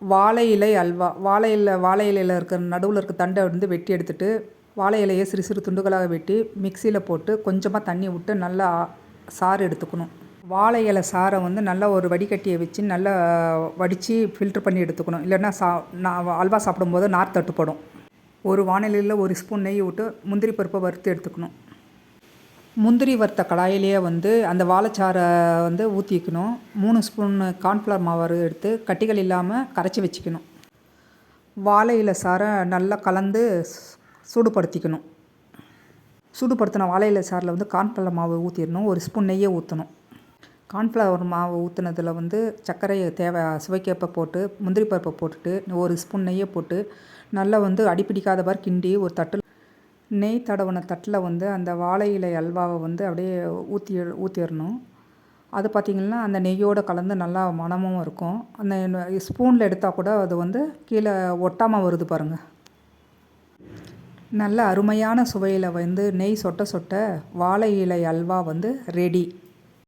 வாழை இலை அல்வா வாழை இலை வாழை இலையில் இருக்கிற நடுவில் இருக்க தண்டை வந்து வெட்டி எடுத்துட்டு வாழை இலையை சிறு சிறு துண்டுகளாக வெட்டி மிக்சியில் போட்டு கொஞ்சமாக தண்ணி விட்டு நல்லா சாறு எடுத்துக்கணும். வாழை இலை சாறை வந்து நல்லா ஒரு வடிகட்டியை வச்சு நல்லா வடித்து ஃபில்ட்ரு பண்ணி எடுத்துக்கணும். இல்லைன்னா சா நான் அல்வா சாப்பிடும்போது நார் தட்டுப்படும். ஒரு வானிலையில் ஒரு ஸ்பூன் நெய் விட்டு முந்திரி பருப்பை வறுத்து எடுத்துக்கணும். முந்திரி வறுத்த கடாயிலேயே வந்து அந்த வாழைச்சாறை வந்து ஊற்றிக்கணும் மூணு ஸ்பூன் கார்ன்ஃப்ளவர் மாவு எடுத்து கட்டிகள் இல்லாமல் கரைச்சி வச்சுக்கணும். வாழை இலை சாறை நல்லா கலந்து சூடுபடுத்திக்கணும். சூடுபடுத்தின வாழை இலை சாறில் வந்து கார்ன்ஃப்ளவர் மாவு ஊற்றிடணும் ஒரு ஸ்பூன் நெய்யை ஊற்றணும் கார்ன்ஃப்ளவர் மாவு ஊற்றுனதில் வந்து சர்க்கரையை தேவை சுவைக்கேப்பை போட்டு முந்திரி பருப்பை போட்டுட்டு ஒரு ஸ்பூன் நெய்யை போட்டு நல்லா வந்து அடிப்பிடிக்காத மாதிரி கிண்டி ஒரு தட்டில் நெய் தடவின தட்டில் வந்து அந்த வாழை இலை அல்வாவை வந்து அப்படியே ஊற்றி ஊற்றிடணும் அது பார்த்திங்கன்னா அந்த நெய்யோடு கலந்து நல்லா மனமும் இருக்கும். அந்த ஸ்பூனில் எடுத்தால் கூட அது வந்து கீழே ஒட்டாமல் வருது பாருங்கள் நல்ல அருமையான சுவையில் வந்து நெய் சொட்ட சொட்ட வாழை இலை அல்வா வந்து ரெடி.